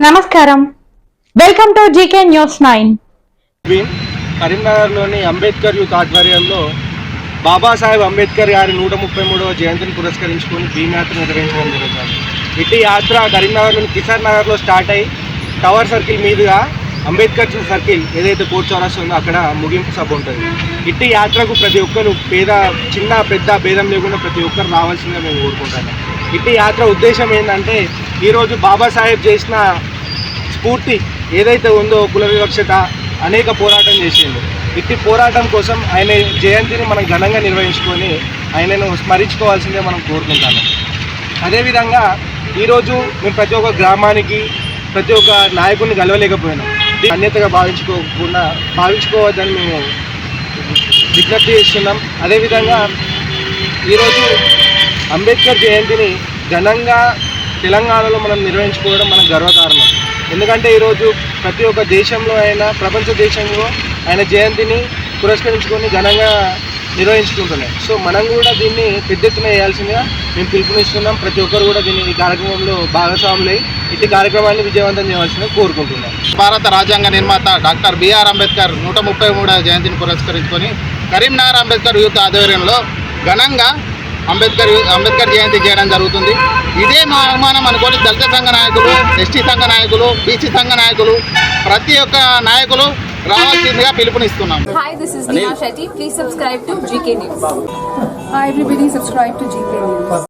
నమస్కారం. Welcome to GK news nine. కరీంనగర్లోని Ambedkar youth ఆధ్వర్యంలో బాబాసాహెబ్ అంబేద్కర్ గారి నూట ముప్పై మూడవ జయంతిని పురస్కరించుకొని భీమ్ యాత్ర నిర్వహించడం జరుగుతుంది. ఇటు యాత్ర కరీంనగర్లోని కిసాన్ నగర్లో స్టార్ట్ అయ్యి టవర్ సర్కిల్ మీదుగా అంబేద్కర్ సర్కిల్ ఏదైతే కోర్టు చౌరస్తా ఉందో అక్కడ ముగింపు సభ ఉంటుంది. ఇట్టి యాత్రకు ప్రతి ఒక్కరు పేద చిన్న పెద్ద భేదం లేకుండా ప్రతి ఒక్కరు రావాల్సిందే మేము కోరుకుంటాను ఇట్టి యాత్ర ఉద్దేశం ఏంటంటే ఈరోజు బాబాసాహెబ్ చేసిన స్ఫూర్తి ఏదైతే ఉందో కుల వివక్షత అనేక పోరాటం చేసిండు. ఇట్టి పోరాటం కోసం ఆయన జయంతిని మనం ఘనంగా నిర్వహించుకొని ఆయనను స్మరించుకోవాల్సిందే మనం కోరుకుంటాము. అదేవిధంగా ఈరోజు మేము ప్రతి ఒక్క గ్రామానికి ప్రతి ఒక్క నాయకుడిని కలవలేకపోయినాం. అన్యతగా భావించుకోకుండా భావించుకోవద్దని మేము విజ్ఞప్తి చేస్తున్నాం. అదేవిధంగా ఈరోజు అంబేద్కర్ జయంతిని ఘనంగా తెలంగాణలో మనం నిర్వహించుకోవడం మనకు గర్వకారణం. ఎందుకంటే ఈరోజు ప్రతి ఒక్క దేశంలో అయినా ప్రపంచ దేశంలో ఆయన జయంతిని పురస్కరించుకొని ఘనంగా నిర్వహించుకుంటున్నాయి. సో మనం కూడా దీన్ని పెద్ద ఎత్తున వేయాల్సిందిగా మేము పిలుపునిస్తున్నాం. ప్రతి ఒక్కరు కూడా దీన్ని ఈ కార్యక్రమంలో భాగస్వాములై ఇట్టి కార్యక్రమాన్ని విజయవంతం చేయవలసిందిగా కోరుకుంటున్నాం. భారత రాజ్యాంగ నిర్మాత డాక్టర్ బిఆర్ అంబేద్కర్ నూట ముప్పై మూడవ జయంతిని పురస్కరించుకొని కరీంనగర్ అంబేద్కర్ యూత్ ఆధ్వర్యంలో ఘనంగా అంబేద్కర్ అంబేద్కర్ జయంతి చేయడం జరుగుతుంది ఇదే మా అనుమానం అనుకోని దళిత సంఘ నాయకులు ఎస్టీ సంఘ నాయకులు బీసీ సంఘ నాయకులు ప్రతి ఒక్క నాయకులు రావాల్సిందిగా పిలుపునిస్తున్నాం Hi, this is Neha Shetty. Please subscribe to GK News. Hi everybody, subscribe to GK News.